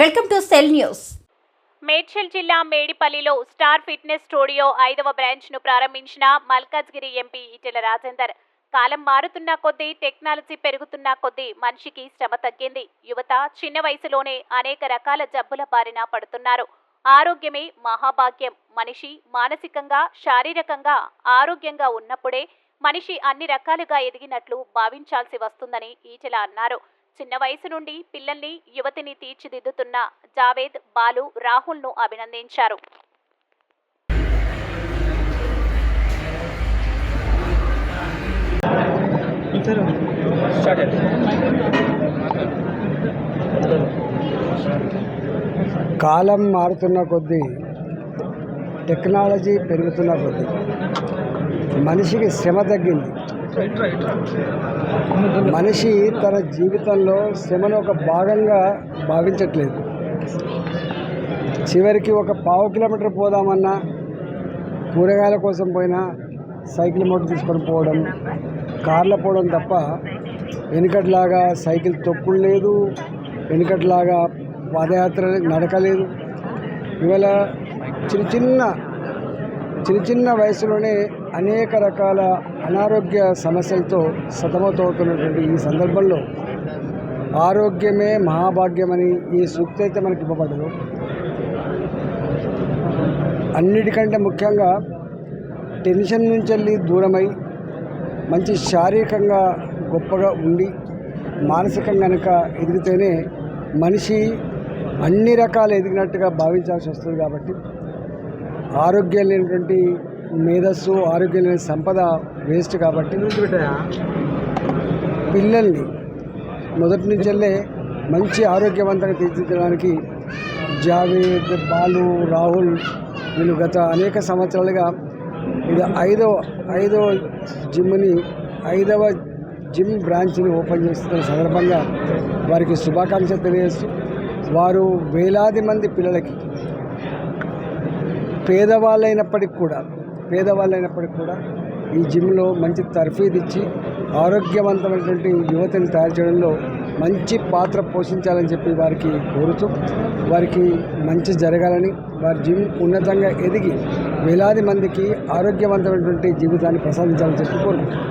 Welcome to Cell News. Medchal జిల్లా మేడిపల్లిలో star fitness studio ఐదవ బ్రాంచ్ను ప్రారంభించిన మల్కాజ్గిరి ఎంపీ ఈటెల రాజేందర్. కాలం మారుతున్న కొద్దీ టెక్నాలజీ పెరుగుతున్న కొద్దీ మనిషికి శ్రమ తగ్గింది. యువత చిన్న వయసులోనే అనేక రకాల జబ్బుల బారిన పడుతున్నారు. ఆరోగ్యమే మహాభాగ్యం. మనిషి మానసికంగా శారీరకంగా ఆరోగ్యంగా ఉన్నప్పుడే మనిషి అన్ని రకాలుగా ఎదిగినట్లు భావించాల్సి వస్తుందని ఈటెల అన్నారు. చిన్న వయసు నుండి పిల్లల్ని యువతిని తీర్చిదిద్దుతున్న జావేద్ బాలు రాహుల్ను అభినందించారు. కాలం మారుతున్న కొద్దీ టెక్నాలజీ పెరుగుతున్న కొద్దీ మనిషికి శ్రమ తగ్గింది. మనిషి తన జీవితంలో శ్రమను ఒక భాగంగా భావించట్లేదు. చివరికి ఒక పావు కిలోమీటర్ పోదామన్నా కూరగాయల కోసం పోయినా సైకిల్ మోటార్ తీసుకొని పోవడం కార్లో పోవడం తప్ప వెనుకట్లాగా సైకిల్ తొక్కులు లేదు వెనుకట్లాగా పాదయాత్ర నడకలేదు. ఇవాళ చిన్న చిన్న చిన్న చిన్న వయసులోనే అనేక రకాల అనారోగ్య సమస్యలతో సతమతమవుతున్నటువంటి ఈ సందర్భంలో ఆరోగ్యమే మహాభాగ్యమని ఈ సూక్తి అయితే మనకి ఇవ్వబడదు అన్నిటికంటే ముఖ్యంగా టెన్షన్ నుంచి వెళ్ళి దూరమై మంచి శారీరకంగా గొప్పగా ఉండి మానసికంగా కనుక ఎదిగితేనే మనిషి అన్ని రకాలు ఎదిగినట్టుగా భావించాల్సి వస్తుంది కాబట్టి ఆరోగ్యం లేనటువంటి మేధస్సు ఆరోగ్యం లేని సంపద వేస్ట్ కాబట్టి పిల్లల్ని మొదటి నుంచి వెళ్ళే మంచి ఆరోగ్యవంతంగా తీర్చిదిద్దడానికి జావేద్ బాలు రాహుల్ వీళ్ళు గత అనేక సంవత్సరాలుగా ఇది ఐదవ ఐదవ జిమ్ని ఐదవ జిమ్ బ్రాంచ్ని ఓపెన్ చేస్తున్న సందర్భంగా వారికి శుభాకాంక్షలు తెలియజేస్తూ వారు వేలాది మంది పిల్లలకి పేదవాళ్ళైనప్పటికి కూడా పేదవాళ్ళైనప్పటికీ కూడా ఈ జిమ్లో మంచి తర్ఫీదు ఇచ్చి ఆరోగ్యవంతమైనటువంటి యువతని తయారు చేయడంలో మంచి పాత్ర పోషించాలని చెప్పి వారికి కోరుతూ వారికి మంచి జరగాలని వారి జిమ్ ఉన్నతంగా ఎదిగి వేలాది మందికి ఆరోగ్యవంతమైనటువంటి జీవితాన్ని ప్రసాదించాలని చెప్పి కోరుకుంటున్నాను.